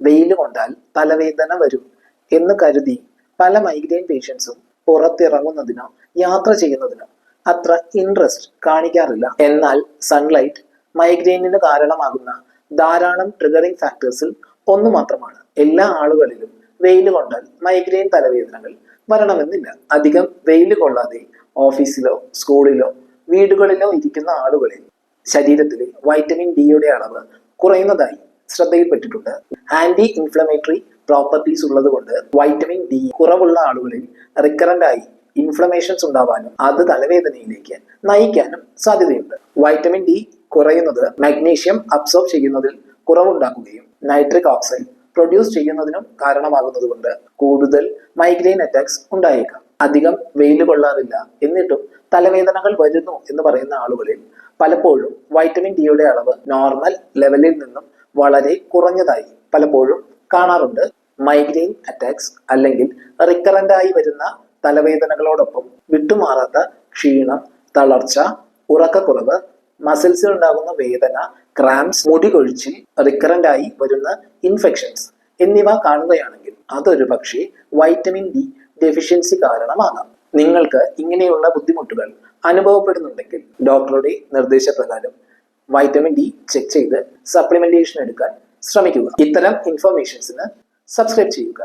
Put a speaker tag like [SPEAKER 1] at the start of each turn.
[SPEAKER 1] വെയിൽ കൊണ്ടാൽ തലവേദന വരും എന്ന് കരുതി പല മൈഗ്രെയിൻ പേഷ്യൻസും പുറത്തിറങ്ങുന്നതിനോ യാത്ര ചെയ്യുന്നതിനോ അത്ര ഇൻട്രസ്റ്റ് കാണിക്കാറില്ല. എന്നാൽ സൺലൈറ്റ് മൈഗ്രെയിനിന് കാരണമാകുന്ന ധാരാളം ട്രിഗറിംഗ് ഫാക്ടേഴ്സിൽ ഒന്ന് മാത്രമാണ്. എല്ലാ ആളുകളിലും വെയിൽ കൊണ്ടാൽ മൈഗ്രെയിൻ തലവേദനകൾ വരണമെന്നില്ല. അധികം വെയിൽ കൊള്ളാതെ ഓഫീസിലോ സ്കൂളിലോ വീടുകളിലോ ഇരിക്കുന്ന ആളുകളിൽ ശരീരത്തിലെ വൈറ്റമിൻ ഡിയുടെ അളവ് കുറയുന്നതായി ശ്രദ്ധയിൽപ്പെട്ടിട്ടുണ്ട്. ആന്റി ഇൻഫ്ലമേറ്ററി പ്രോപ്പർട്ടീസ് ഉള്ളതുകൊണ്ട് വൈറ്റമിൻ ഡി കുറവുള്ള ആളുകളിൽ റിക്കറന്റ് ആയി ഇൻഫ്ലമേഷൻസ് ഉണ്ടാവാനും അത് തലവേദനയിലേക്ക് നയിക്കാനും സാധ്യതയുണ്ട്. വൈറ്റമിൻ ഡി കുറയുന്നത് മാഗ്നീഷ്യം അബ്സോർബ് ചെയ്യുന്നതിൽ കുറവുണ്ടാക്കുകയും നൈട്രിക് ഓക്സൈഡ് പ്രൊഡ്യൂസ് ചെയ്യുന്നതിനും കാരണമാകുന്നതുകൊണ്ട് കൂടുതൽ മൈഗ്രെയിൻ അറ്റാക്സ് ഉണ്ടായേക്കാം. അധികം വെയിൽ കൊള്ളാറില്ല. എന്നിട്ടും തലവേദനകൾ വരുന്നു എന്ന് പറയുന്ന ആളുകളിൽ പലപ്പോഴും വൈറ്റമിൻ ഡിയുടെ അളവ് നോർമൽ ലെവലിൽ നിന്നും വളരെ കുറഞ്ഞതായി പലപ്പോഴും കാണാറുണ്ട്. മൈഗ്രെയിൻ അറ്റാക്സ് അല്ലെങ്കിൽ റിക്കറന്റ് ആയി വരുന്ന തലവേദനകളോടൊപ്പം വിട്ടുമാറാത്ത ക്ഷീണം തളർച്ച ഉറക്കക്കുറവ് മസിൽസിൽ ഉണ്ടാകുന്ന വേദന ക്രാംസ് മുടി കൊഴിച്ചിൽ റിക്കറന്റ് ആയി വരുന്ന ഇൻഫെക്ഷൻസ് എന്നിവ കാണുകയാണെങ്കിൽ അതൊരു പക്ഷേ വൈറ്റമിൻ ഡി ഡെഫിഷ്യൻസി കാരണമാകാം. നിങ്ങൾക്ക് ഇങ്ങനെയുള്ള ബുദ്ധിമുട്ടുകൾ അനുഭവപ്പെടുന്നുണ്ടെങ്കിൽ ഡോക്ടറുടെ നിർദ്ദേശപ്രകാരം വൈറ്റമിൻ ഡി ചെക്ക് ചെയ്ത് സപ്ലിമെന്റേഷൻ എടുക്കാൻ ശ്രമിക്കുക. ഇത്തരം ഇൻഫർമേഷൻസിന് സബ്സ്ക്രൈബ് ചെയ്യുക.